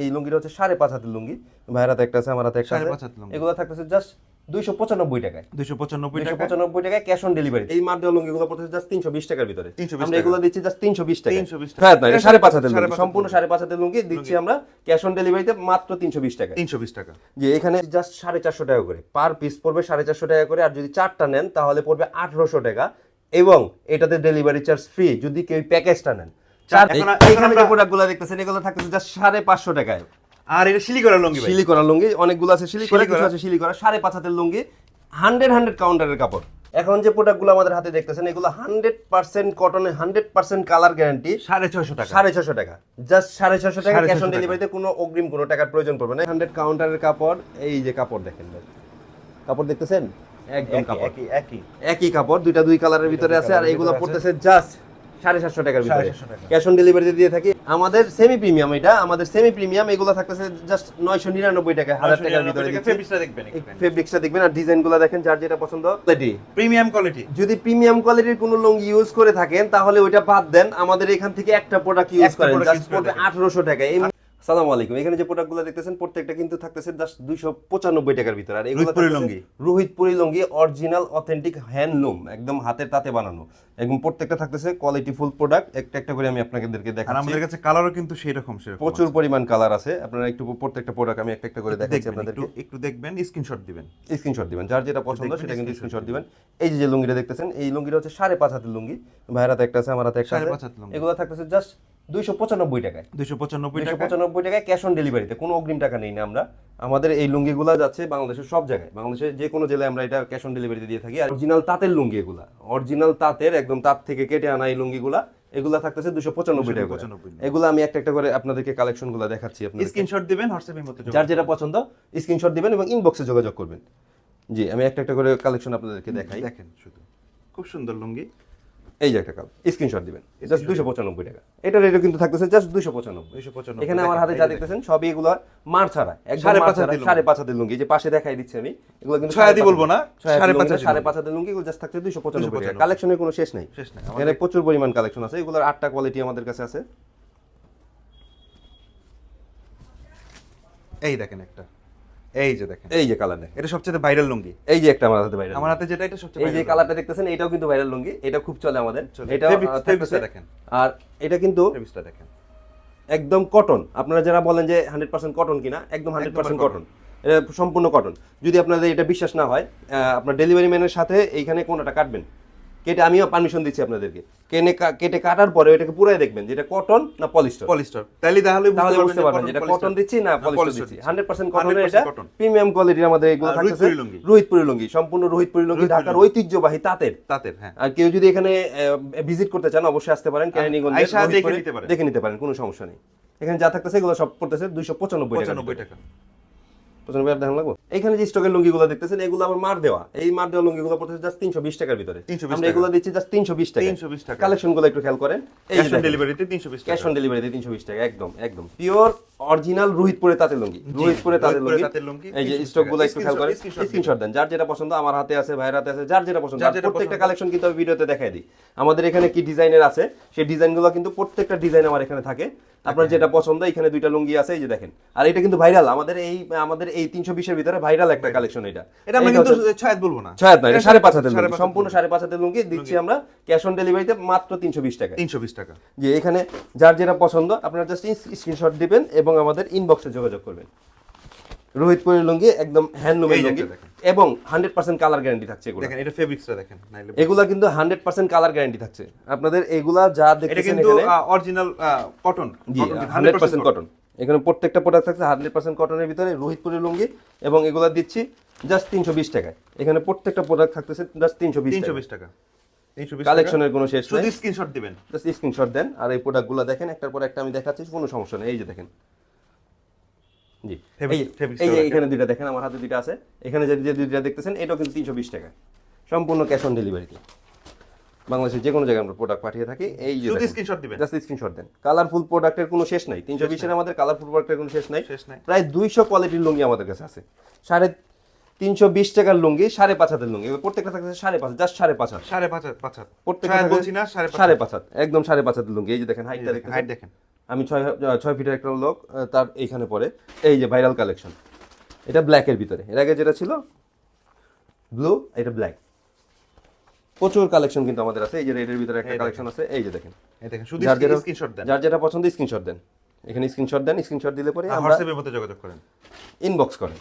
এই লুঙ্গিটা হচ্ছে সাড়ে পাঁচ হাতের লুঙ্গি। ভাইয়ের হাতে একটা আছে আমার হাতে একটা আছে। এগুলো থাকতেছে জাস্ট দুইশো পঁচানব্বই টাকায়। দুইশো পঁচানব্বই টাকা পঁচানব্বই টাকায় ক্যাশ অন ডেলিভারি এই মার দেওয়া লুঙ্গিগুলো পড়তেছে জাস্ট তিনশো বিশ টাকার ভিতরে। 320 আমরা এগুলো দিচ্ছি জাস্ট তিনশো বিশ টাকা 320 টাকা। হ্যাঁ না সাড়ে পাঁচ হাতের লুঙ্গি। সম্পূর্ণ সাড়ে পাঁচ হাতের লুঙ্গি দিচ্ছি আমরা ক্যাশ অন ডেলিভারিতে মাত্র তিনশো বিশ টাকা তিনশো বিশ টাকা। যে এখানে জাস্ট সাড়ে চারশো টাকা করে। পার পিস পড়বে সাড়ে চারশো টাকা করে আর যদি চারটা নেন তাহলে পড়বে আঠারোশো টাকা। এবং এটাতে ডেলিভারি চার্জ ফ্রি যদি কেউ প্যাকেজটা নেন। চার এখন- এই- এখন এইখানে যে আমরা- প্রোডাক্টগুলো দেখতেছেন এগুলো থাকতেছে জাস্ট সাড়ে পাঁচশো টাকায়। আর এটা শিলি করা লুঙ্গি শিলি করা লুঙ্গি অনেকগুলো আছে শিলি করা কিছু আছে শিলি করা সাড়ে পাঁচ হাতের লুঙ্গি হান্ড্রেড হান্ড্রেড কাউন্টারের কাপড়। এখন যে প্রোডাক্টগুলো আমাদের হাতে দেখতেছেন এগুলো হান্ড্রেড পার্সেন্ট কটনে হান্ড্রেড পার্সেন্ট কালার গ্যারান্টি সাড়ে ছয়শো টাকা। সাড়ে ছশো টাকা। জাস্ট সাড়ে ছশো টাকা ক্যাশ অন ডেলিভারিতে কোনো অগ্রিম কোনো টাকার প্রয়োজন পড়বে না। হান্ড্রেড কাউন্টারের কাপড় এই যে কাপড় দেখেন কাপড় দেখতেছেন? একদম একই কাপড়। একই কাপড় দুইটা দুই কালারের ভিতরে আছে আর এগুলো পড়তেছে জাস্ট সাড়ে সাতশো টাকার ভিতরে। ক্যাশ অন ডেলিভারিতে দিয়ে থাকি। আমাদের সেমি প্রিমিয়াম এটা আমাদের সেমি প্রিমিয়াম এগুলো থাকতেছে জাস্ট নয়শো নিরানব্বই টাকা হাজার টাকার ভিতরে ফেব্রিক্সটা দেখবেন ফেব্রিক্সটা দেখবেন। আর ডিজাইনগুলো দেখেন যার যেটা পছন্দ কোয়ালিটি প্রিমিয়াম কোয়ালিটি যদি প্রিমিয়াম কোয়ালিটির কোনো লুঙ্গি ইউজ করে থাকেন তাহলে ওইটা বাদ দেন। আমাদের এখান থেকে একটা প্রোডাক্ট ইউজ করেন জাস্ট পড়বে আঠারোশো টাকা। এই সালাম আলাইকুম। এখানে যে প্রোডাক্টগুলো দেখতেছেন প্রত্যেকটা কিন্তু থাকতেছে জাস্ট দুইশো পঁচানব্বই টাকার ভিতরে। আর এগুলো লুঙ্গি। রোহিতপুরি লুঙ্গি অরিজিনাল অথেন্টিক হ্যান্ডলুম একদম হাতের তাতে বানানো। একদম প্রত্যেকটা থাকতেছে কোয়ালিটি ফুল প্রোডাক্ট একটা একটা করে আমি আপনাদেরকে দেখাচ্ছি। আমাদের কাছে কালারও কিন্তু সেই রকম সেরকম প্রচুর পরিমাণ কালার আছে। আপনারা একটু প্রত্যেকটা প্রোডাক্ট আমি একটা একটা করে দেখাচ্ছি দেখবেন, আপনাদেরকে। একটু দেখবেন স্ক্রিনশট দিবেন। স্ক্রিনশট দিবেন। যার যেটা পছন্দ সেটা কিন্তু স্ক্রিনশট দিবেন। এই যে লুঙ্গিটা দেখতেছেন এই লুঙ্গিটা হচ্ছে সাড়ে পাঁচ হাতের লুঙ্গি। ভাইয়ের হাতে একটা আছে আমার হাতে একটা সাড়ে আছে। এগুলো থাকতেছে জাস্ট দুইশো পঁচানব্বই টাকায়। দুইশো পঁচানব্বই দুইশো পঁচানব্বই টাকায় ক্যাশ অন ডেলিভারিতে কোনো অগ্রিম টাকা নেই না আমরা। আমাদের এই লুঙ্গিগুলো যাচ্ছে বাংলাদেশের সব জায়গায়। বাংলাদেশের যে কোনো জেলায় আমরা এটা ক্যাশ অন ডেলিভারিতে দিয়ে থাকি। আর অরিজিনাল তাঁতের লুঙ্গি এগুলা অরিজিনাল তাঁতের একদম তাঁত থেকে কেটে আনা এই লুঙ্গিগুলা এগুলা থাকতেছে দুশো পঁচানব্বই টাকা। 295 এগুলো আমি একটা একটা করে আপনাদেরকে কালেকশনগুলো দেখাচ্ছি আপনাদের স্ক্রিনশট দিবেন হোয়াটসঅ্যাপের মধ্যে যার যেটা পছন্দ স্ক্রিনশট দিবেন এবং ইনবক্সে যোগাযোগ করবেন। জি আমি একটা একটা করে কালেকশন আপনাদেরকে দেখাই। দেখেন শুধু। খুব সুন্দর লুঙ্গি। এই যে একটা কাল স্ক্রিনশট দিবেন। জাস্ট দুশো পঁচানব্বই টাকা। এটা রেটও কিন্তু থাকতেছে জাস্ট দুশো পঁচানব্বই। এখানে আমার হাতে যা দেখতেছেন সবই এগুলো মার ছাড়া সাড়ে পাঁচ হাতের সাড়ে পাঁচ হাতের লুঙ্গি যে পাশে দেখাই দিচ্ছি আমি এগুলো কিন্তু ছয় হাতি বলব না, সাড়ে পাঁচ সাড়ে পাঁচ হাতের লুঙ্গি এগুলো জাস্ট থাকছে দুশো পঁচানব্বই টাকা। 295 কালেকশনের কোনো শেষ নাই। শেষ নাই। এখানে প্রচুর পরিমাণ কালেকশন আছে। এগুলোর আটটা কোয়ালিটি আমাদের কাছে আছে। এই দেখেন একটা। এই যে দেখেন। এই যে কালার দেখেন এটা সবচেয়ে ভাইরাল লুঙ্গি। এই যে একটা আমার হাতে বাইরে আমার হাতে যেটা এটা সবচেয়ে এই যে কালারটা দেখতেছেন এটাও কিন্তু ভাইরাল লুঙ্গি। এটা খুব চলে আমাদের। এটা দেখেন। আর এটা কিন্তু। দেখেন। একদম কটন আপনারা যারা বলেন যে হান্ড্রেড পার্সেন্ট কটন কিনা একদম হান্ড্রেড পার্সেন্ট কটন এটা সম্পূর্ণ কটন যদি আপনাদের এটা বিশ্বাস না হয় আপনার ডেলিভারি ম্যানের সাথে এইখানে কোনটা কাটবেন। কেটে আমিও পারমিশন দিচ্ছি আপনাদেরকে। কেনে কেটে কাটার পরে এটাকে পুরাই দেখবেন যেটা কটন না পলিস্টার পলিস্টার তাহলে তাহলে তাহলে বুঝতে পারবেন যেটা কটন দিচ্ছি না পলিস্টার দিচ্ছি। দিচ্ছি। হান্ড্রেড পার্সেন্ট কটনের 100% এটা প্রিমিয়াম কোয়ালিটির আমাদের এগুলো আর থাকতেছে। রোহিতপুরি লুঙ্গি। সম্পূর্ণ রোহিতপুরি লুঙ্গি ঢাকার ঐতিহ্যবাহী তাঁতের। তাঁতের হ্যাঁ। আর কেউ যদি এখানে ভিজিট করতে চান অবশ্যই আসতে পারেন কেরানীগঞ্জে আইসা দেখে নিতে পারেন। দেখে নিতে পারেন কোনো সমস্যা নেই। এখানে যা থাকতেছে এগুলো সব পড়তেছে দুইশো পঁচানব্বই টাকা পঁচানব্বই টাকা। পঁচানব্বই টাকা লাগবো? এখানে যে স্টকের লুঙ্গিগুলো দেখতেছেন এগুলো আমার মার দেওয়া। এই মার দেওয়া লুঙ্গিগুলো পড়তেছে জাস্ট তিনশো বিশ টাকার ভিতরে। 320 আমরা এগুলো দিচ্ছি জাস্ট তিনশো বিশ টাকা 320 টাকা। কালেকশনগুলো একটু খেয়াল করেন। এই ডেলিভারিতে তিনশো বিশ ক্যাশ অন ডেলিভারিতে তিনশো বিশ টাকা একদম একদম। পিওর অরিজিনাল রোহিতপুরে তাঁতের লুঙ্গি। রোহিতপুরে তাঁতের রোহিতপুরে লুঙ্গি। এই যে স্টকগুলো একটু খেয়াল করেন। স্ক্রিনশট দেন যার যেটা পছন্দ আমার হাতে আছে ভাইয়ের হাতে আছে যার যেটা পছন্দ প্রত্যেকটা কালেকশন কিন্তু আমি ভিডিওতে দেখাই দিই। আমাদের এখানে কি ডিজাইনের আছে সেই ডিজাইনগুলো কিন্তু প্রত্যেকটা ডিজাইন আমার এখানে থাকে। আপনার যেটা পছন্দ এখানে দুইটা লুঙ্গি আছে এই যে দেখেন। আর এটা কিন্তু ভাইরাল আমাদের এই আমাদের এই তিনশো বিশের ভিতরে ভাইরাল একটা কালেকশন এটা। এটা আমরা কিন্তু হচ্ছে- ছয় বলব না। ছয় হাত না, এটা সাড়ে পাঁচ হাতের লুঙ্গি সম্পূর্ণ সাড়ে পাঁচ হাতের লুঙ্গি দিচ্ছি আমরা ক্যাশ অন ডেলিভারিতে মাত্র তিনশো বিশ টাকা তিনশো বিশ টাকা। যে এখানে যার যেটা পছন্দ আপনারা জাস্ট স্ক্রিনশট দিবেন এবং আমাদের ইনবক্সে যোগাযোগ করবেন। রোহিতপুরের লুঙ্গি একদম হ্যান্ডলুমের লুঙ্গি এবং হান্ড্রেড পার্সেন্ট কালার গ্যারান্টি থাকছে এগুলো। দেখেন এটা ফেব্রিক্সটা দেখেন এগুলা কিন্তু হান্ড্রেড পার্সেন্ট কালার গ্যারান্টি থাকছে। আপনাদের এগুলা যা দেখতেছেন কিন্তু এখানে অরিজিনাল কটন জি হান্ড্রেড পার্সেন্ট কটন এখানে প্রত্যেকটা প্রোডাক্ট থাকছে হান্ড্রেড পার্সেন্ট কটনের ভিতরে রোহিতপুরের লুঙ্গি এবং এগুলা দিচ্ছি জাস্ট তিনশো বিশ টাকায়। এখানে প্রত্যেকটা প্রোডাক্ট থাকতেছে জাস্ট তিনশো বিশ তিনশো বিশ টাকা। কালেকশনের কোনো শেষ শুধু স্ক্রিনশট দিবেন। জাস্ট স্ক্রিনশট দেন আর এই প্রোডাক্টগুলো দেখেন একটার পর একটা আমি দেখাচ্ছি কোনো সমস্যা নেই। এই যে দেখেন। জি। এই যে- এখানে দুইটা দেখেন আমার হাতে দুইটা আছে। এখানে যে দুইটা দেখতেছেন এটাও কিন্তু তিনশো বিশ টাকা। সম্পূর্ণ ক্যাশ অন ডেলিভারিতে বাংলাদেশের যে কোনো জায়গায় আমরা প্রোডাক্ট পাঠিয়ে থাকি এই যে স্ক্রিনশট দিবেন। জাস্ট স্ক্রিনশট দেন। কালারফুল প্রোডাক্টের কোনো শেষ নাই। তিনশো বিশের আমাদের কালারফুল প্রোডাক্টের কোনো শেষ নাই। শেষ নাই। প্রায় দুইশো কোয়ালিটির লুঙ্গি আমাদের কাছে আছে। সাড়ে তিনশো বিশ টাকার লুঙ্গি সাড়ে পাঁচ হাতের লুঙ্গি। প্রত্যেকটা থাকতেছে সাড়ে পাঁচ জাস্ট সাড়ে পাঁচ হাত। সাড়ে পাঁচ হাত পাঁচ হাত। প্রত্যেকটা বলছি না সাড়ে পাঁচ সাড়ে পাঁচ হাত একদম সাড়ে পাঁচ হাতের লুঙ্গি। এই যে দেখেন হাইটটা দেখেন হাইট দেখেন। আমি ছয় ছয় ফিটের একটা লোক তার এইখানে পরে এই যে ভাইরাল কালেকশন এটা ব্ল্যাকের ভিতরে। এর আগে যেটা ছিল ব্লু এটা ব্ল্যাক প্রচুর কালেকশন কিন্তু আমাদের আছে। এই যে রেডের ভিতরে একটা কালেকশন আছে। এই যে দেখেন। শুধু যার যেটা স্ক্রিনশট দেন। যার যেটা পছন্দ স্ক্রিনশট দেন। এখানে স্ক্রিনশট দেন স্ক্রিনশট দিলে পরে আমরা হোয়াটসঅ্যাপের মধ্যে যোগাযোগ করেন। ইনবক্স করেন।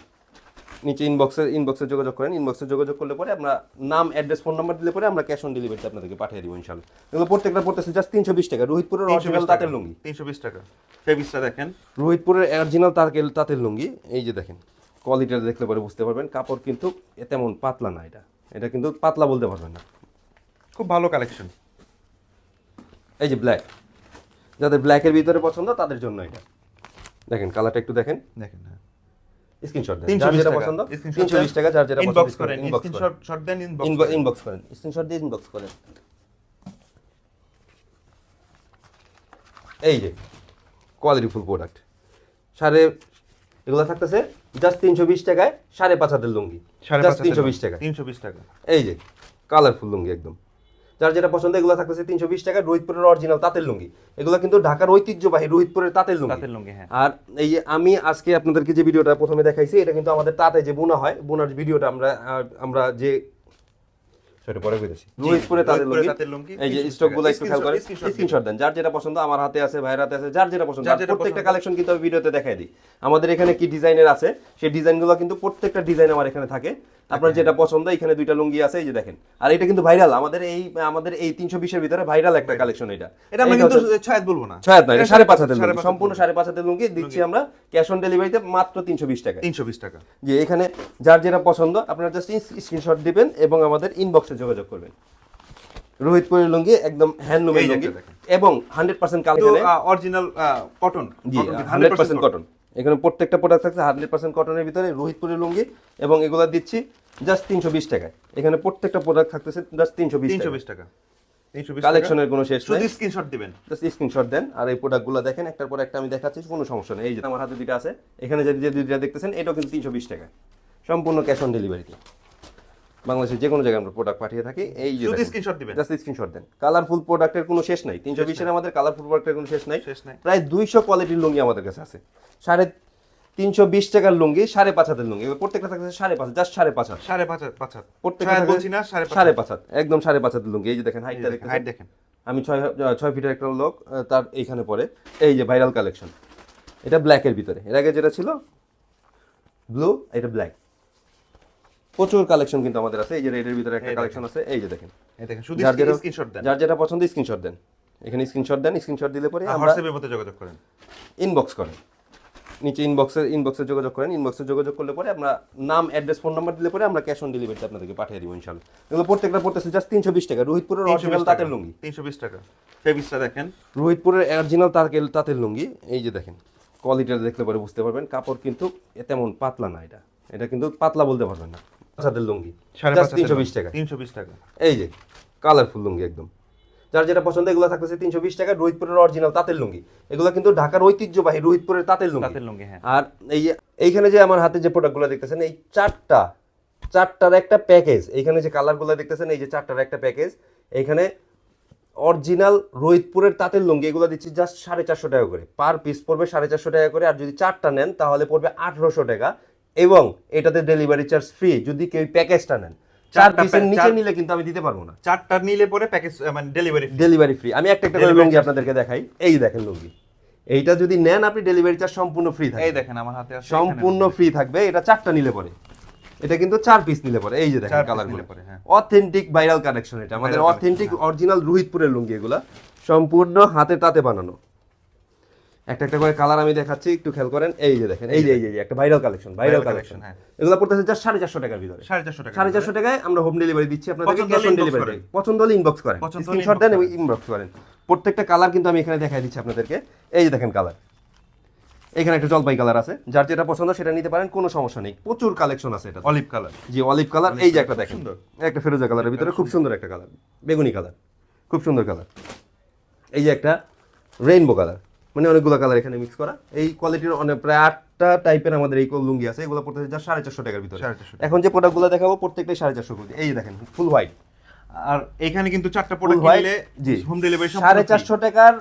নিচে ইনবক্সে ইনবক্সে যোগাযোগ করেন। ইনবক্সে যোগাযোগ করলে পরে আমরা নাম অ্যাড্রেস ফোন নাম্বার দিলে পরে আমরা ক্যাশ অন ডেলিভারিতে আপনাদেরকে পাঠিয়ে দিব ইনশাল্লাহ এগুলো প্রত্যেকটা পড়তেছে জাস্ট তিনশো বিশ টাকা। রোহিতপুরের অরিজিনাল তাঁতের লুঙ্গি। তিনশো বিশ টাকা। ফেবিসটা দেখেন। রোহিতপুরের অরিজিনাল তাঁতের তাঁতের লুঙ্গি। এই যে দেখেন কোয়ালিটিটা দেখলে পরে বুঝতে পারবেন। কাপড় কিন্তু তেমন পাতলা না এটা। এটা কিন্তু পাতলা বলতে পারবেন না। খুব ভালো কালেকশন এই যে ব্ল্যাক যাদের ব্ল্যাকের ভিতরে পছন্দ তাদের জন্য এটা। দেখেন কালারটা একটু দেখেন। দেখেন হ্যাঁ। স্ক্রিনশট দেন। যার যেটা পছন্দ স্ক্রিনশট তিনশো বিশ টাকা যার যেটা পছন্দ ইনবক্স করেন স্ক্রিনশট শট দেন ইনবক্স ইনবক্স করেন। স্ক্রিনশট দিয়ে ইনবক্স করেন। এই যে কোয়ালিটি ফুল প্রোডাক্ট সাড়ে এগুলো থাকতেছে জাস্ট তিনশো বিশ টাকায় সাড়ে পাঁচ হাতের লুঙ্গি। জাস্ট তিনশো বিশ টাকা তিনশো বিশ টাকা। এই যে কালারফুল লুঙ্গি একদম। যার যেটা পছন্দ এগুলো থাকতেছে তিনশো বিশ টাকা রোহিতপুরের অরিজিনাল তাঁতের লুঙ্গি। এগুলো কিন্তু ঢাকার ঐতিহ্যবাহী রোহিতপুরের তাঁতের লুঙ্গি। তাঁতের লুঙ্গি, হ্যাঁ। আর এই যে আমি আজকে আপনাদেরকে যে ভিডিওটা প্রথমে দেখাইছি এটা কিন্তু আমাদের তাঁতে যে বোনা হয় বোনার ভিডিওটা আমরা আমরা যে সেটা পরে কইতেছি। রোহিতপুরে তাঁতের লুঙ্গি এই যে 300 স্টকগুলো টাকা। একটু খেয়াল করেন Screenshot- screenshot স্ক্রিনশট দেন। যার যেটা পছন্দ আমার হাতে আছে ভাইয়ের হাতে আছে যার যেটা পছন্দ যার প্রত্যেকটা কালেকশন কিন্তু আমি ভিডিওতে দেখাই দিই। আমাদের এখানে কি ডিজাইনের আছে সেই ডিজাইনগুলো কিন্তু প্রত্যেকটা ডিজাইন আমার এখানে থাকে। আপনার যেটা পছন্দ এখানে দুইটা লুঙ্গি আছে এই যে দেখেন। আর এটা কিন্তু ভাইরাল আমাদের এই আমাদের এই তিনশো বিশের ভিতরে ভাইরাল একটা কালেকশন এটা। এটা আমরা কিন্তু হচ্ছে- ছয় বলব না। ছয় হাত নয়, এটা সাড়ে পাঁচ হাতের লুঙ্গি সম্পূর্ণ সাড়ে পাঁচ হাতের লুঙ্গি। দিচ্ছি আমরা ক্যাশ অন ডেলিভারিতে মাত্র তিনশো বিশ টাকা। তিনশো বিশ টাকা। যে এখানে যার যেটা পছন্দ আপনারা জাস্ট স্ক্রিনশট দিবেন এবং আমাদের ইনবক্সে যোগাযোগ করবেন। রোহিতপুরের লুঙ্গি একদম হ্যান্ডলুমের লুঙ্গি এবং হান্ড্রেড পার্সেন্ট অরিজিনাল কটন জি হান্ড্রেড পার্সেন্ট কটন এখানে প্রত্যেকটা প্রোডাক্ট থাকছে হান্ড্রেড পার্সেন্ট কটনের ভিতরে রোহিতপুরের লুঙ্গি এবং এগুলো দিচ্ছি। জাস্ট তিনশো বিশ টাকায় এখানে প্রত্যেকটা প্রোডাক্ট থাকতেছে জাস্ট তিনশো বিশ তিনশো বিশ টাকা। কালেকশনের কোনো শেষ শুধু স্ক্রিনশট দিবেন। জাস্ট স্ক্রিনশট দেন। আর এই প্রোডাক্টগুলো দেখেন একটার পর একটা আমি দেখাচ্ছি কোনো সমস্যা নেই। এই যে আমার হাতে আছে। এখানে যে দুইটা দেখতেছেন এটাও কিন্তু তিনশো বিশ টাকা। সম্পূর্ণ ক্যাশ অন ডেলিভারিতে বাংলাদেশের যে কোনো জায়গায় আমরা প্রোডাক্ট পাঠিয়ে থাকি। এই যে স্ক্রিনশট দিবেন। জাস্ট স্ক্রিনশট দেন। কালারফুল প্রোডাক্টের কোনো শেষ নাই। তিনশো বিশের আমাদের কালারফুল প্রোডাক্টের কোনো শেষ নাই। শেষ নাই। প্রায় দুইশো কোয়ালিটির লুঙ্গি আমাদের কাছে আছে। সাড়ে তিনশো বিশ টাকার লুঙ্গি সাড়ে পাঁচ হাতের লুঙ্গি। প্রত্যেকটা থাকছে সাড়ে পাঁচ জাস্ট সাড়ে পাঁচ হাত। সাড়ে পাঁচ হাত পাঁচ হাত। প্রত্যেকটা বলছি না সাড়ে পাঁচ হাত। একদম সাড়ে পাঁচ হাতের লুঙ্গি। এই যে দেখেন হাইটটা দেখেন হাইট দেখেন। আমি ছয় ছয় ফিটের একটা লোক তার এইখানে পরে। এই যে ভাইরাল কালেকশন এটা ব্ল্যাকের ভিতরে। এর আগে যেটা ছিল ব্লু এটা ব্ল্যাক প্রচুর কালেকশন কিন্তু আমাদের আছে। এই যে রেডের ভিতরে একটা কালেকশন আছে এই যে দেখেন। এই দেখেন শুধু যার যেটা স্ক্রিনশট দেন। যার যেটা পছন্দ স্ক্রিনশট দেন। এখানে স্ক্রিনশট দেন স্ক্রিনশট দিলে পরে হোয়াটসঅ্যাপের মধ্যে যোগাযোগ করেন। ইনবক্স করেন। নিচে ইনবক্সে ইনবক্সে যোগাযোগ করেন। ইনবক্সে যোগাযোগ করলে পরে আমরা নাম অ্যাড্রেস ফোন নাম্বার দিলে পরে আমরা ক্যাশ অন ডেলিভারিতে আপনাদেরকে পাঠিয়ে দিব ইনশাল্লাহ এগুলো প্রত্যেকটা পড়তেছে জাস্ট তিনশো বিশ টাকা। রোহিতপুরের অরিজিনাল তাঁতের লুঙ্গি। তিনশো বিশ টাকা। ফেবিসটা দেখেন। রোহিতপুরের অরিজিনাল তাঁতের তাঁতের লুঙ্গি। এই যে দেখেন কোয়ালিটিটা দেখলে পরে বুঝতে পারবেন। কাপড় কিন্তু তেমন পাতলা না এটা। এটা কিন্তু পাতলা বলতে পারবেন না। তাঁতের লুঙ্গি। তিনশো বিশ টাকা। তিনশো বিশ টাকা। এই যে কালারফুল লুঙ্গি একদম। যার যেটা পছন্দ এগুলো থাকতেছে তিনশো বিশ টাকা রোহিতপুরের অরিজিনাল তাঁতের লুঙ্গি। এগুলো কিন্তু ঢাকার ঐতিহ্যবাহী রোহিতপুরের তাঁতের লুঙ্গি। তাঁতের লুঙ্গি, হ্যাঁ। আর এই এইখানে যে আমার হাতে যে প্রোডাক্টগুলো দেখতেছেন এই চারটা চারটার একটা প্যাকেজ এইখানে যে কালারগুলো দেখতেছেন এই যে চারটার একটা প্যাকেজ এইখানে অরিজিনাল রোহিতপুরের তাঁতের লুঙ্গি এগুলো দিচ্ছি জাস্ট সাড়ে চারশো টাকা করে। পার পিস পড়বে সাড়ে চারশো টাকা করে আর যদি চারটা নেন তাহলে পড়বে আঠারোশো টাকা। এবং এটাতে ডেলিভারি চার্জ ফ্রি যদি কেউ প্যাকেজটা নেন। চার চারটা পিসের প্যা- নিচে নিলে কিন্তু আমি দিতে পারব না। চারটা নিলে পরে প্যাকেজ মানে ডেলিভারি ডেলিভারি ফ্রি আমি একটা একটা করে লুঙ্গি আপনাদেরকে দেখাই। এই দেখেন লুঙ্গি। এইটা যদি নেন আপনি ডেলিভারি চার্জ সম্পূর্ণ ফ্রি এই দেখেন আমার হাতে সম্পূর্ণ ফ্রি থাকবে। এটা চারটা নিলে পরে। এটা কিন্তু চার পিস নিলে পরে। এই যে দেখেন কালার হ্যাঁ। অথেন্টিক ভাইরাল কালেকশন এটা। আমাদের অথেন্টিক অরিজিনাল রোহিতপুরের লুঙ্গি এগুলা। সম্পূর্ণ হাতে তাতে বানানো। একটা একটা করে কালার আমি দেখাচ্ছি একটু খেয়াল করেন এই যে দেখেন এই যে এই যে একটা ভাইরাল কালেকশন ভাইরাল কালেকশন হ্যাঁ। এগুলো পড়তেছে জাস্ট সাড়ে চারশো টাকার ভিতরে। সাড়ে চারশো টাকা সাড়ে চারশো টাকায় আমরা হোম ডেলিভারি দিচ্ছি আপনাদেরকে পছন্দ ক্যাশ হলে অন ডেলিভারি পছন্দ হলে ইনবক্স করেন। স্ক্রিনশট দেন এবং ইনবক্স করেন। প্রত্যেকটা কালার কিন্তু আমি এখানে দেখাই দিচ্ছি আপনাদেরকে। এই যে দেখেন কালার এখানে একটা জলপাই কালার আছে। যার যেটা পছন্দ সেটা নিতে পারেন কোনো সমস্যা নেই। প্রচুর কালেকশন আছে এটা অলিভ কালার জি অলিভ কালার এই যে একটা দেখেন। সুন্দর। একটা ফেরোজা কালারের ভিতরে খুব সুন্দর। একটা কালার বেগুনি কালার খুব সুন্দর কালার এই যে একটা রেইনবো কালার মানে অনেকগুলো কালার এখানে মিক্স করা। এই কোয়ালিটির অনেক প্রায় আটটা টাইপের আমাদের এই লুঙ্গি আছে এগুলো পড়তে যা সাড়ে চারশো টাকার ভিতরে। এখন যে প্রোডাক্টগুলো দেখাবো প্রত্যেকটাই সাড়ে চারশো করে। এই দেখেন ফুল হোয়াইট আর এখানে কিন্তু চারটা প্রোডাক্ট হোয়াইট নিলে জি। হোম ডেলিভারি সাড়ে চারশো টাকার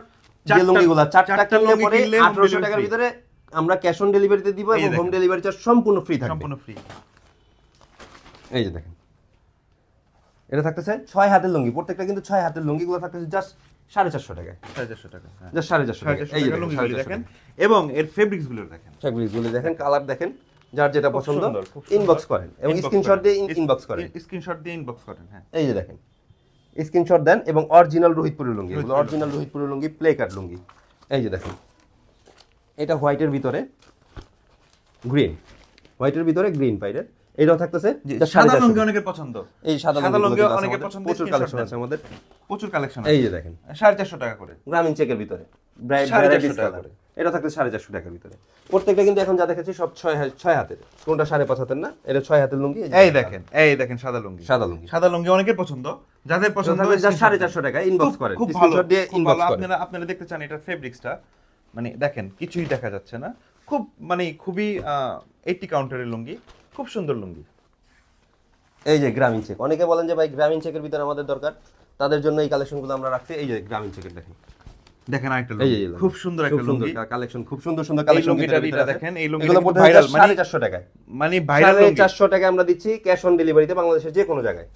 যে লুঙ্গিগুলা চারটা কিনলে পরে আঠারোশো টাকার ভিতরে আমরা ক্যাশ অন ডেলিভারিতে দিব এবং হোম ডেলিভারি চার্জ সম্পূর্ণ ফ্রি থাকবে। সম্পূর্ণ ফ্রি এই যে দেখেন। এটা থাকতেছে ছয় হাতের লুঙ্গি। প্রত্যেকটা কিন্তু ছয় হাতের লুঙ্গিগুলো থাকতেছে জাস্ট সাড়ে চারশো টাকায়। সাড়ে চারশো টাকা হ্যাঁ। সাড়ে চারশো টাকা এই দেখেন, এবং এর ফেব্রিক্সগুলো দেখেন। টাকা। সেগুলি দেখেন। কালার দেখেন যার যেটা পছন্দ। ইনবক্স করেন এবং স্ক্রিনশট দিয়ে ইনবক্স করেন। স্ক্রিনশট দিয়ে ইনবক্স করেন হ্যাঁ। এই যে দেখেন স্ক্রিনশট দেন এবং অরিজিনাল রোহিতপুরের লুঙ্গি এগুলো অরিজিনাল রোহিতপুরের লুঙ্গি। প্লে কাট লুঙ্গি। এই যে দেখেন এটা হোয়াইটের ভিতরে গ্রিন হোয়াইটের ভিতরে গ্রিন পাইরের এটাও থাকতেছে সাদা লুঙ্গি অনেকের পছন্দ। এই সাদা লুঙ্গি অনেকের পছন্দ, প্রচুর কালেকশন আছে আমাদের। প্রচুর কালেকশন এই যে দেখেন। সাড়ে চারশো টাকা করে। গ্রামীণ চেকের ভিতরে। এটা থাকতে সাড়ে চারশো টাকার ভিতরে। প্রত্যেকটা কিন্তু এখন যা সব ছয় ছয় হাতের। কোনটা সাড়ে পাঁচ হাতের না? এটা ছয় হাতের লুঙ্গি এই দেখেন এই দেখেন সাদা লুঙ্গি। সাদা লুঙ্গি। সাদা লুঙ্গি অনেকের পছন্দ। যাদের পছন্দ থাকবে যা সাড়ে চারশো টাকা ইনবক্স খুব- করেন খুব ভালো দিয়ে ইনবক্স আপনারা আপনারা দেখতে চান এটার ফেব্রিক্সটা মানে দেখেন কিছুই দেখা যাচ্ছে না। খুব মানে খুবই এইটি কাউন্টারের লুঙ্গি। খুব সুন্দর লুঙ্গি। এই যে গ্রামীণ চেক অনেকে বলেন যে ভাই গ্রামীণ চেকের ভিতরে আমাদের দরকার। তাদের জন্য এই কালেকশনগুলো আমরা রাখছি। এই যে গ্রামীণ চেকের দেখেন। দেখেন আরেকটা লুঙ্গি। খুব সুন্দর একটা লুঙ্গি। কালেকশন খুব সুন্দর সুন্দর কালেকশন এটা দেখেন, এই কিন্তু মানে- টাকায়। মানে ভাইরাল সাড়ে লুঙ্গি। চারশো টাকায় আমরা দিচ্ছি ক্যাশ অন ডেলিভারিতে বাংলাদেশের যে কোনো জায়গায়।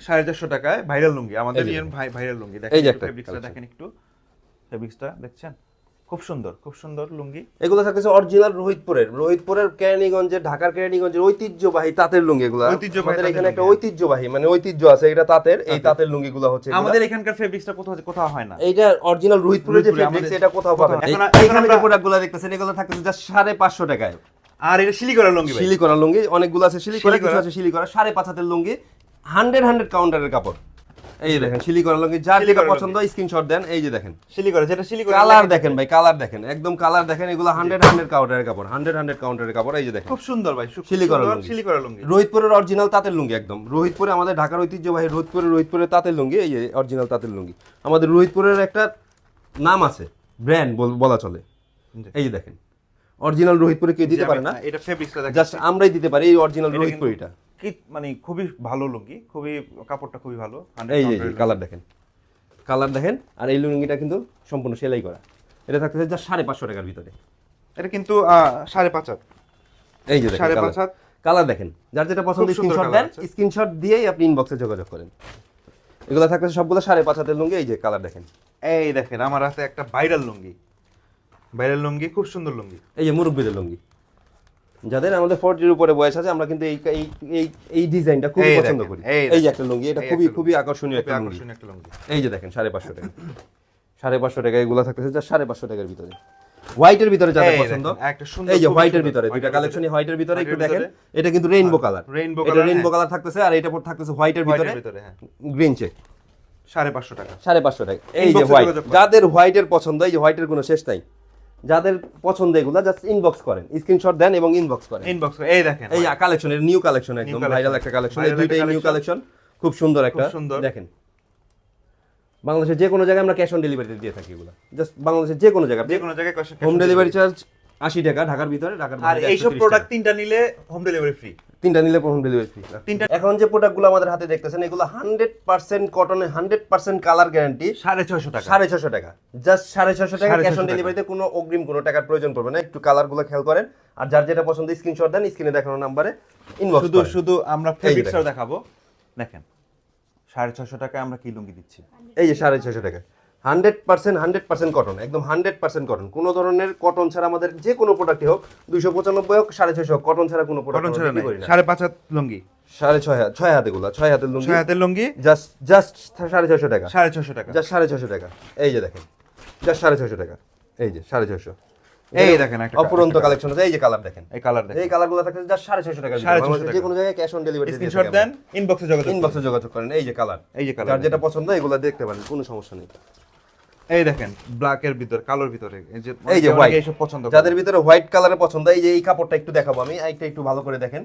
সাড়ে চারশো টাকায় ভাইরাল লুঙ্গি। আমাদের ভাই ভাইরাল লুঙ্গি। দেখেন ফেব্রিক্সটা দেখেন একটু। ফেব্রিক্সটা দেখছেন? খুব সুন্দর খুব সুন্দর লুঙ্গি। এগুলো থাকতেছে অরিজিনাল রোহিতপুরের। রোহিতপুরের কেরানীগঞ্জের ঢাকার কেরানীগঞ্জের ঐতিহ্যবাহী তাঁতের লুঙ্গি এগুলো। ঐতিহ্যবাহী আমাদের এখানে একটা ঐতিহ্যবাহী মানে ঐতিহ্য আছে এটা তাঁতের এই তাঁতের। লুঙ্গিগুলো হচ্ছে আমাদের এখানকার ফেব্রিক্সটা কোথাও কোথাও হয় না। এইটা অরিজিনাল রোহিতপুরের যে ফেব্রিক্স এটা কোথাও পাবেন। না। এখন- যে প্রোডাক্টগুলো দেখতেছেন এগুলো থাকতেছে জাস্ট সাড়ে পাঁচশো টাকায়। আর এটা শিলি করা লুঙ্গি ভাই। শিলি করা লুঙ্গি অনেকগুলো আছে শিলি করা কিছু আছে শিলি করা সাড়ে পাঁচ হাতের লুঙ্গি হান্ড্রেড হান্ড্রেড কাউন্টারের কাপড়। এই দেখেন। শিলি করা লুঙ্গি যেটা পছন্দ স্ক্রিনশট দেন এই যে দেখেন। শিলি করা যেটা শিলি করা কালার দেখেন। ভাই কালার দেখেন একদম কালার দেখেন এগুলো হান্ড্রেড হান্ড্রেড কাউন্টারের কাপড় হান্ড্রেড হান্ড্রেড কাউন্টারের কাপড় এই যে দেখেন। খুব সুন্দর ভাই শিলি করা লুঙ্গি। শিলি করা লুঙ্গি। রোহিতপুরের অরিজিনাল তাঁতের লুঙ্গি একদম। রোহিতপুরে আমাদের ঢাকার ঐতিহ্যবাহী রোহিতপুরের রোহিতপুরের তাঁতের লুঙ্গি এই অরিজিনাল তাঁতের লুঙ্গি। আমাদের রোহিতপুরের একটা নাম আছে ব্র্যান্ড বলা চলে। এই যে দেখেন। অরিজিনাল রোহিতপুরে কেউ দিতে পারে না। এটা ফেব্রিক্সটা দেখেন। জাস্ট আমরাই দিতে পারি এই অরিজিনাল রোহিতপুরিটা। মানে খুবই ভালো লুঙ্গি খুবই কাপড়টা খুবই ভালো 100 এই যে কালার দেখেন। কালার দেখেন আর এই লুঙ্গিটা কিন্তু সম্পূর্ণ সেলাই করা। এটা থাকতেছে যা সাড়ে পাঁচশো টাকার ভিতরে। এটা কিন্তু সাড়ে পাঁচ হাত। এই যে দেখেন সাড়ে কালার। পাঁচ হাত। কালার দেখেন যার যেটা পছন্দ স্ক্রিনশট দেন স্ক্রিনশট দিয়েই আপনি ইনবক্সে যোগাযোগ করেন। এগুলো থাকতেছে সবগুলো সাড়ে পাঁচ হাতের লুঙ্গি এই যে কালার দেখেন। এই দেখেন আমার হাতে একটা ভাইরাল লুঙ্গি। ভাইরাল লুঙ্গি খুব সুন্দর লুঙ্গি। এই যে মুরব্বীদের লুঙ্গি। যাদের আমাদের ফোরটির উপরে বয়স আছে আমরা কিন্তু এই এই এই ডিজাইনটা খুবই পছন্দ করি। এই যে একটা লুঙ্গি এটা খুবই খুবই আকর্ষণীয় একটা লুঙ্গি। এই যে দেখেন সাড়ে পাঁচশো টাকা। সাড়ে পাঁচশো টাকা এগুলো থাকতেছে যা সাড়ে পাঁচশো টাকার ভিতরে। হোয়াইটের ভিতরে যাদের পছন্দ এই যে হোয়াইটের ভিতরে দুইটা কালেকশনই হোয়াইটের ভিতরে। একটু দেখেন এটা কিন্তু রেইনবো কালার rainbow এটা রেইনবো। কালার থাকতেছে আর এটা পর থাকতেছে হোয়াইটের ভিতরে ভিতরে হ্যাঁ। গ্রিন চেক সাড়ে পাঁচশো টাকা। সাড়ে পাঁচশো টাকা। এই যে হোয়াইট যাদের হোয়াইটের পছন্দ এই যে হোয়াইটের কোনো শেষ নাই। যাদের পছন্দ এগুলো জাস্ট ইনবক্স করেন। স্ক্রিনশট দেন এবং ইনবক্স করেন। ইনবক্স এই দেখেন এই কালেকশন এর নিউ কালেকশন একদম ভাইরাল একটা কালেকশন এই দুইটাই নিউ কালেকশন খুব সুন্দর একটা। সুন্দর। দেখেন বাংলাদেশের যে কোনো জায়গায় আমরা ক্যাশ অন ডেলিভারিতে দিয়ে থাকি এগুলো। জাস্ট বাংলাদেশের যে কোনো জায়গায়। যে কোনো জায়গায় হোম ডেলিভারি চার্জ আশি টাকা ঢাকার ভিতরে ঢাকার আর এইসব প্রোডাক্ট তিনটা নিলে হোম ডেলিভারি ফ্রি তিনটা নিলে হোম ডেলিভারি ফ্রি তিনটা এখন যে প্রোডাক্টগুলো আমাদের হাতে দেখতেছেন এগুলো হান্ড্রেড পার্সেন্ট কটনে হান্ড্রেড পার্সেন্ট কালার গ্যারান্টি সাড়ে ছয়শো টাকা। সাড়ে ছশো টাকা। জাস্ট সাড়ে ছশো টাকা ক্যাশ অন ডেলিভারিতে কোনো অগ্রিম কোনো টাকার প্রয়োজন পড়বে না। একটু কালারগুলো খেয়াল করেন। আর যার যেটা পছন্দ স্ক্রিনশট দেন স্ক্রিনে দেখানো নাম্বারে ইনবক্স শুধু শুধু আমরা। ফেব্রিক্সটাও দেখাবো। দেখেন সাড়ে ছশো টাকায় আমরা কি লুঙ্গি দিচ্ছি? এই যে সাড়ে ছশো টাকা। Hundred percent hundred percent cotton একদম হান্ড্রেড পার্সেন্ট কটন কোনো ধরনের কটন ছাড়া আমাদের যে কোনো প্রোডাক্টই হোক দুইশো পঁচানব্বই হোক সাড়ে ছশো হোক কটন ছাড়া কোনো প্রোডাক্ট ছাড়া নাই। সাড়ে পাঁচ হাত লুঙ্গি। সাড়ে ছয় হাত ছয় হাতে গুলা ছয় হাতের লুঙ্গি। ছয় হাতের লুঙ্গি। জাস্ট জাস্ট সাড়ে ছশো টাকা। সাড়ে ছশো টাকা। জাস্ট সাড়ে ছশো টাকা। এই যে দেখেন জাস্ট সাড়ে ছশো টাকা। এই যে সাড়ে ছশো এই দেখেন একটা অপুরন্ত কালেকশন আছে এই যে কালার দেখেন। এই কালার দেখেন। এই কালারগুলো থাকছে জাস্ট সাড়ে ছশো টাকা সাড়ে ছশো যে কোনো জায়গায় ক্যাশ অন ডেলিভারি স্ক্রিনশট দেন ইনবক্সে যোগাযোগ ইনবক্সে যোগাযোগ করেন এই যে কালার এই যে কালার যেটা পছন্দ এগুলো দেখতে পারেন কোনো সমস্যা নেই। এই দেখেন ব্ল্যাকের ভিতর কালোর ভিতরে। এই যে এই যে হোয়াইট এইসব পছন্দ যাদের ভিতরে হোয়াইট কালারের পছন্দ এই যে এই কাপড়টা একটু দেখাবো আমি এইটা একটু ভালো করে দেখেন।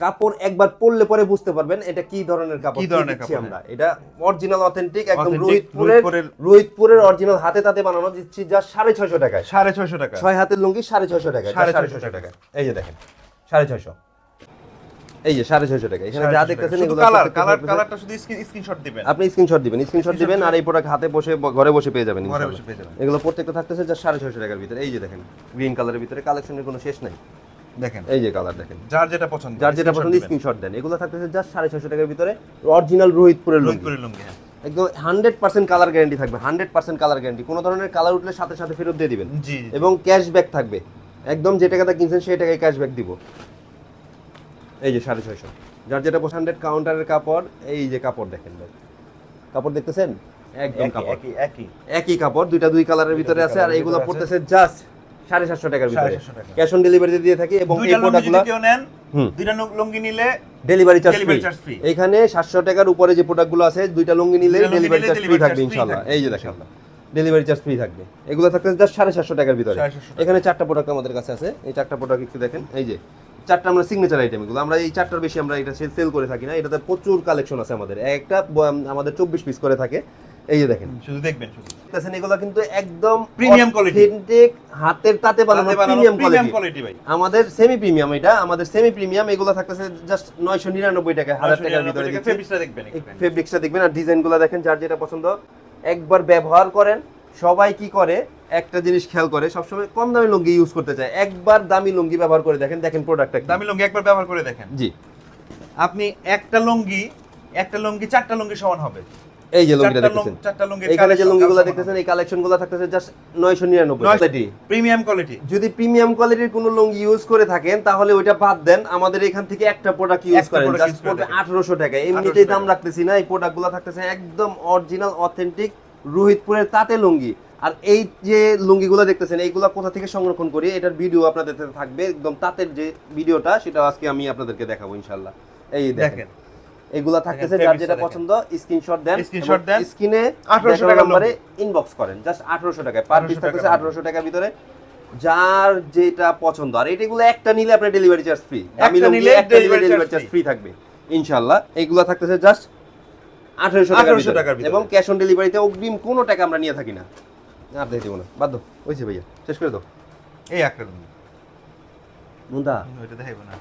কাপড় একবার পরলে পরে বুঝতে পারবেন এটা কি ধরনের কাপড় কি ধরনের কাপড়, আমরা। এটা অরিজিনাল অথেন্টিক একদম রোহিতপুরের রোহিতপুরের- অরিজিনাল হাতে তাতে বানানো দিচ্ছি যা সাড়ে ছয়শো টাকায়। সাড়ে ছয়শো টাকা। ছয় হাতের লুঙ্গি সাড়ে ছয়শো টাকা সাড়ে সাড়ে ছয়শো ছয়শো টাকা। এই যে দেখেন সাড়ে ছয়শো। এই যে সাড়ে ছয়শো টাকা। এখানে যা দেখতেছেন এগুলো কালার কালার কালারটা শুধু স্ক্রিনশট দিবেন। আপনি স্ক্রিনশট দিবেন স্ক্রিনশট দিবেন আর এই প্রোডাক্ট হাতে বসে ঘরে বসে পেয়ে যাবেন ঘরে বসে পেয়ে যাবেন। এগুলো প্রত্যেকটা থাকতেছে যা সাড়ে ছয়শো টাকার ভিতরে। এই যে দেখেন গ্রিন কালারের ভিতরে কালেকশনের কোনো শেষ নাই। দেখেন। এই যে কালার দেখেন। যার যেটা পছন্দ যার যেটা পছন্দ স্ক্রিনশট দেন। এগুলো থাকতেছে জাস্ট সাড়ে ছয়শো টাকার ভিতরে। অরিজিনাল রোহিতপুরের লুঙ্গি। হ্যাঁ। একদম হান্ড্রেড পার্সেন্ট কালার গ্যারান্টি থাকবে হান্ড্রেড পার্সেন্ট কালার গ্যারান্টি কোনো ধরনের কালার উঠলে সাথে সাথে ফেরত দিয়ে দিবেন। এবং ক্যাশব্যাক থাকবে। একদম যে টাকাটা কিনছেন সেই টাকায় ক্যাশব্যাক দিব। এই যে সাড়ে ছয়শো। যার যেটা হান্ড্রেড কাউন্টারের কাপড় এই যে কাপড় দেখেন ভাই। কাপড় দেখতেছেন? একদম কাপড়। একই একই। কাপড় দুইটা দুই কালারের ভিতরে আছে আর এগুলো পড়তেছে জাস্ট সাড়ে সাতশো টাকার ভিতরে। ক্যাশ অন ডেলিভারিতে দিয়ে থাকি এবং এই প্রোডাক্টগুলো কেউ নেন দুইটা লুঙ্গি নিলে ডেলিভারি চার্জ ফ্রি এখানে সাতশো টাকার উপরে যে প্রোডাক্টগুলো আছে দুইটা লুঙ্গি নিলে ডেলিভারি চার্জ ফ্রি থাকবে ইনশাল্লাহ। এই যে দেখেন। ডেলিভারি চার্জ ফ্রি থাকবে। এগুলো থাকতে জাস্ট সাড়ে সাতশো টাকার ভিতরে। এখানে চারটা প্রোডাক্ট আমাদের কাছে আছে। এই চারটা প্রোডাক্ট একটু দেখেন। এই যে চারটা আমরা সিগনেচার আইটেম এগুলো। আমরা এই চারটার বেশি আমরা এটা সেল করে থাকি না। এটাতে প্রচুর কালেকশন আছে আমাদের। একটা আমাদের চব্বিশ পিস করে থাকে। এই যে দেখেন। শুধু দেখবেন শুধু। এগুলো কিন্তু একদম quality। authentic, হাতের তাতে বানানো প্রিমিয়াম প্রিমিয়াম কোয়ালিটি কোয়ালিটি ভাই। আমাদের সেমি প্রিমিয়াম এটা। আমাদের সেমি প্রিমিয়াম এগুলো থাকতেছে জাস্ট নয়শো নিরানব্বই টাকা হাজার টাকার ভিতরে। ফেব্রিক্সটা দেখবেন। ফেব্রিক্সটা দেখবেন। আর ডিজাইনগুলো দেখেন যার যেটা পছন্দ একবার ব্যবহার করেন সবাই কি করে? একটা জিনিস খেয়াল করে সবসময় কম দামি লুঙ্গি ইউজ করতে চায়। একবার দামি লুঙ্গি ব্যবহার করে দেখেন দেখেন প্রোডাক্টটা দামি লুঙ্গি একবার ব্যবহার করে দেখেন। জি। আপনি একটা লুঙ্গি একটা লুঙ্গি চারটা লুঙ্গি সমান হবে। এই যে লুঙ্গিটা দেখতেছেন। চারটা লুঙ্গি এখানে যে লুঙ্গিগুলো দেখতেছেন এই কালেকশনগুলো থাকতেছে জাস্ট নয়শো নিরানব্বই কোয়ালিটি প্রিমিয়াম কোয়ালিটি যদি প্রিমিয়াম কোয়ালিটির কোনো লুঙ্গি ইউজ করে থাকেন তাহলে ওইটা বাদ দেন। আমাদের এখান থেকে একটা প্রোডাক্ট ইউজ করেন জাস্ট পড়বে দেখেন। আঠারোশো টাকা। এমনিতেই দাম রাখতেছি না এই প্রোডাক্টগুলো থাকতেছে একদম অরিজিনাল অথেন্টিক রোহিতপুরের তাঁতে লুঙ্গি। আর এই যে লুঙ্গিগুলো দেখতেছেন এইগুলো কোথা থেকে সংরক্ষণ করি? এটার ভিডিও আপনাদের থাকবে। একদম তাঁতের যে ভিডিওটা সেটা আজকে আমি আপনাদেরকে দেখাবো ইনশাল্লাহ এই দেখেন। এগুলা থাকতেছে যার যেটা পছন্দ স্ক্রিনশট দেন Screenshot দেন। স্ক্রিনে 1800 টাকার নম্বরে ইনবক্স করেন। জাস্ট 1800 টাকায়। পার পিস থাকতেছে 1800 টাকার ভিতরে। যার যেটা পছন্দ। আর এটাগুলো একটা নিলে আপনার ডেলিভারি চার্জ ফ্রি আমি একটা নিলে ডেলিভারি চার্জ ফ্রি থাকবে ইনশাআল্লাহ। এইগুলো থাকতেছে জাস্ট 1800 টাকার 1800 টাকার ভিতরে। ভিতরে। এবং ক্যাশ অন ডেলিভারিতে অগ্রিম কোনো টাকা আমরা নিয়ে থাকি না। আর দিয়ে দিব না। বাধ্য হয়েছে ভাইয়া শেষ করে দাও। এই একটা নুন দা ওইটা দেখাইবো না।